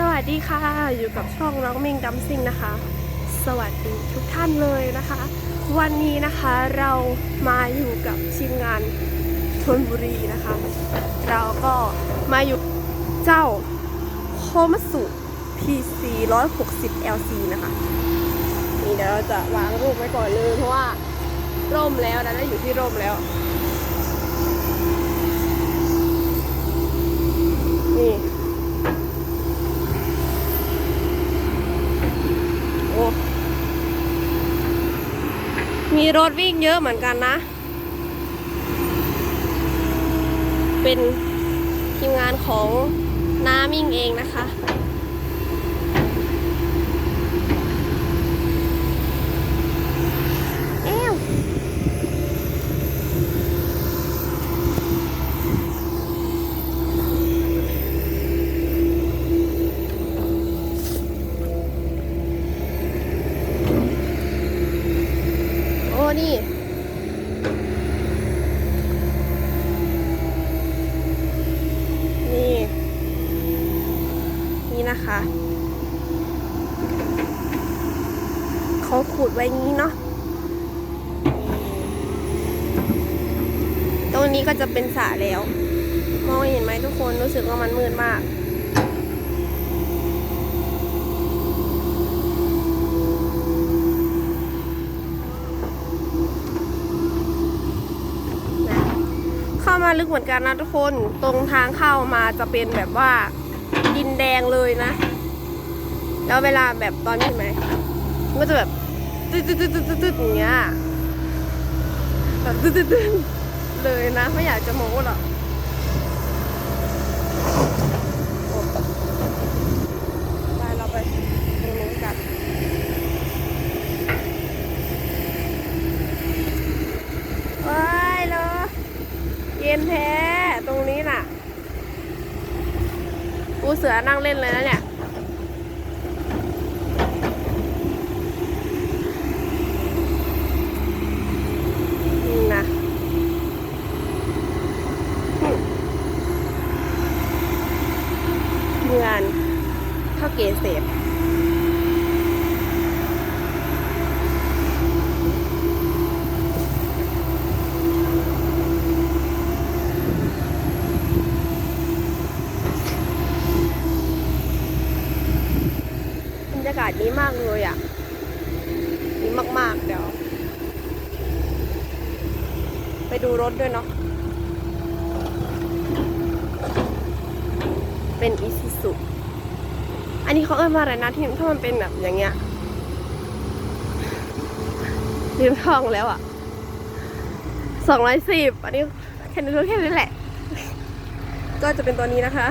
สวัสดีค่ะ อยู่กับช่องร้องเมงดัมซิงนะคะ สวัสดีทุกท่านเลยนะคะ วันนี้นะคะเรามาอยู่กับทีมงานธนบุรีนะคะ เราก็มาอยู่เจ้าโคมสุ PC 160 LC นะคะ นี่เดี๋ยวเราจะวางรูปไว้ก่อนเลยเพราะว่าร่มแล้วนะได้อยู่ที่ร่มแล้ว นี่ มีรถวิ่งเยอะเหมือนกันนะ เป็นทีมงานของน้ามิ่งเองนะคะ นี่ นี่ นี่นะคะ เขาขูดไว้งี้เนาะตรงนี้ก็จะเป็นสระแล้ว มองเห็นไหมทุกคนรู้สึกว่ามันมืดมาก มาลึกเหมือนกันนะทุกคนตรงทางเข้ามาจะเป็นแบบว่าดินแดงเลยนะ แล้วเวลาแบบตอนนี้เห็นไหมมันก็จะแบบตึ๊ดตึ๊ดตึ๊ดตึ๊ดตึ๊ดอย่างเงี้ยแบบตึ๊ดตึ๊ดตึ๊ดเลยนะ ไม่อยากจะโม้หรอกโอ้ไปเราไปตรงนู้นกันว้ายเหรอเย็นแท้ ตรงนี้น่ะ ปูเสือนั่งเล่นเลยนะเนี่ย นี่นะเมืองเท่าเกษตรากาศดีมากเลยอะดีมากๆ เดี๋ยว ไปดูรถด้วยเนาะเป็นอีซูซุอันนี้เขาเอิ้นว่าอะไรนะที่ถ้ามันเป็นแบบอย่างเงี้ยลืมท่องแล้วอะสองร้อยสิบอันนี้แค่นี้รู้แค่นี้แหละ ก็จะเป็นตัวนี้นะคะ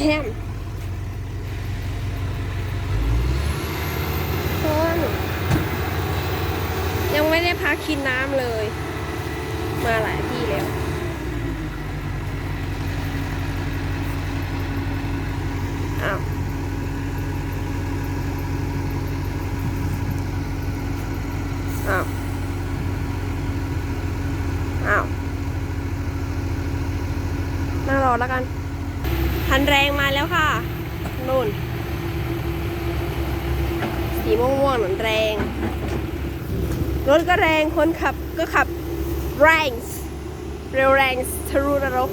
แฮมคนยัง ไม่ได้พักกินน้ำเลย มาหลายที่แล้ว อ้าวอ้าวอ้าวนั่งรอแล้วกันพันแรงมาแล้วค่ะนู่น สีม่วงๆหนุนแรง รถก็แรงคนขับก็ขับแรงเร็วแรงทะลุนรก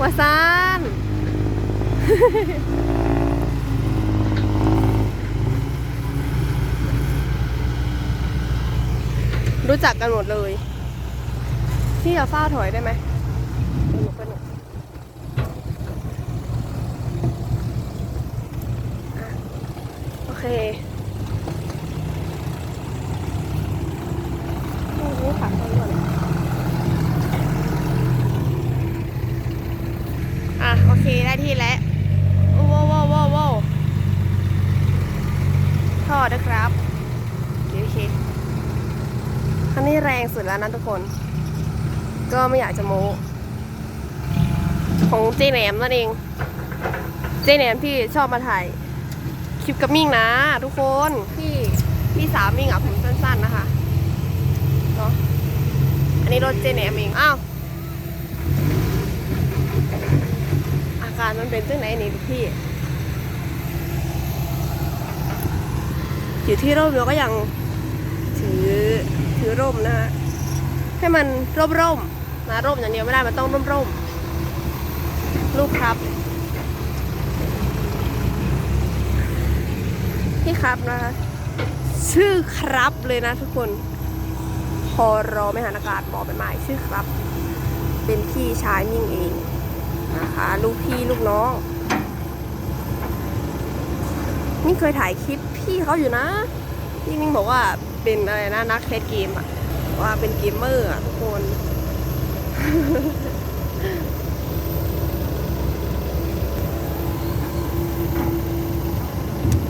วาซานรู้จักกันหมดเลย พี่จะเฝ้าถอยได้ไหมเดี๋ยวหนูไปหนูอะโอเคโอ้โหขาดไปก่อน อะ โอเค ได้ที่แล้วโอ้โหโว้โว้โว้ท่อด้วยครับโอเคคันนี้แรงสุดแล้วนะทุกคน ก็ไม่อยากจะโม้ของเจแหนมนั่นเอง เจแหนมที่ชอบมาถ่ายคลิปกับมิ่งนะ ทุกคนพี่พี่สาวมิ่งอะผมสั้น ๆนะคะเนาะอันนี้รถเจเนมเองอ้าวอา การมันเป็นจังไหนนี่พี่ อยู่ที่ร่มเราก็ยังถือถือร่มนะฮะให้มันร่มร่มๆนะร่มอย่างเดียวไม่ได้มันต้องร่มร่มลูกครับพี่ครับนะคะชื่อครับเลยนะทุกคนพอรอไม่หันอากาศบอกไปหมายชื่อครับ เป็นพี่ชายมิ่งเอง นะคะ ลูกพี่ลูกน้อง นี่เคยถ่ายคลิปพี่เขาอยู่นะพี่มิ่งบอกว่าเป็นอะไรนะนักแคสเกมอะว่าเป็นเกมเมอร์อะทุกคน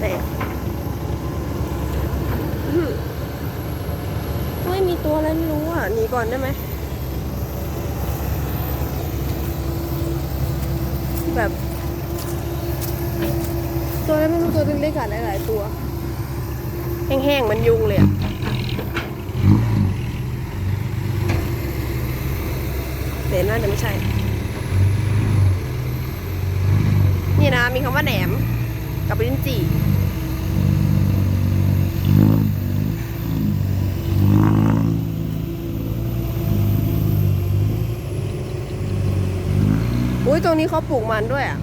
แต่ไม่มีตัวอะไรไม่รู้อะหนีก่อนได้ไหม แบบ ตัวนั้นมันตัวเล็กๆอะหลายๆตัว แห้งๆมันยุงเลยอะเดี๋ยวน่าจะไม่ใช่ นี่นะมีคำว่าแหนม กับลิ้นจี่ อุ้ยตรงนี้เขาปลูกมันด้วยอะ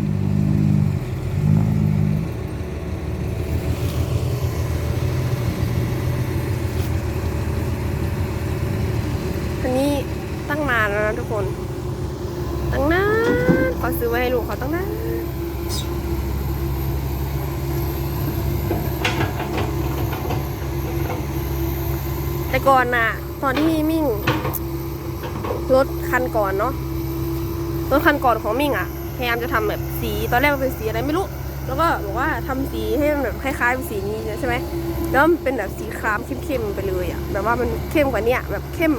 อันนี้ตั้งนานแล้วนะทุกคน ตั้งนานเขาซื้อไว้ให้ลูกเขาตั้งนานแต่ก่อนน่ะ ตอนที่มิ่งรถคันก่อนเนาะ รถคันก่อนของมิ่งอะพยายามจะทำแบบสีตอนแรกมันเป็นสีอะไรไม่รู้ แล้วก็บอกว่าทำสีให้มันแบบคล้ายๆเป็นสีนี้ใช่ไหมแล้วมันเป็นแบบสีครามเข้มๆไปเลยอะแบบว่ามันเข้มกว่าเนี้ยแบบเข้ม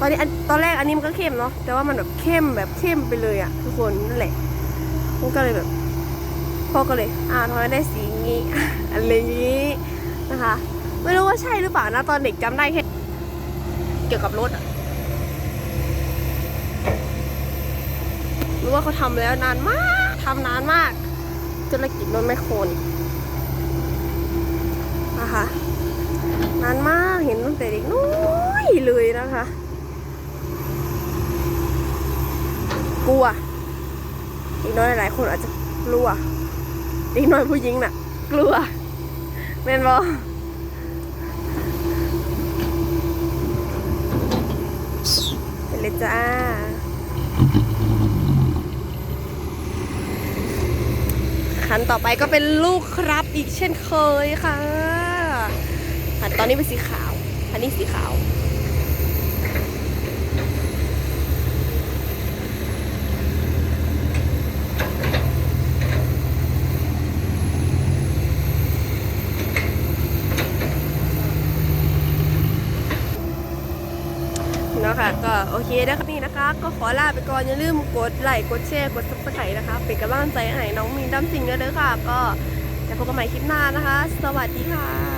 ตอนนี้อันตอนแรกอันนี้มันก็เข้มเนาะแต่ว่ามันแบบเข้มแบบเข้มไปเลยอะทุกคนนั่นแหละมันก็เลยแบบพ่อก็เลยอ่าทำไมได้สีงี้อะไรงี้นะคะ ไม่รู้ว่าใช่หรือเปล่านะตอนเด็กจำได้แค่เกี่ยวกับรถอะ รู้ว่าเขาทำแล้วนานมากทำนานมาก ธุรกิจรถแมคโครนนะคะนานมากเห็นตั้งแต่เด็กน้อยเลยนะคะ กลัวอีกน้อยหลายคนอาจจะกลัวอีกน้อยผู้หญิงน่ะ กลัวแม่นบอเลยจ้า ขันต่อไปก็เป็นลูกครับอีกเช่นเคยค่ะขันตอนนี้เป็นสีขาวอันนี้สีขาว นาะค่ะ ก็โอเคนะคะนี่นะคะ ก็ขอลาไปก่อนอย่าลืมกดไลค์กดแชร์กดซับสไครต์นะคะ เป็นกำลังใจให้น้องมีนดำสิงเด้อค่ะ ก็จะพบกันใหม่คลิปหน้านะคะ สวัสดีค่ะ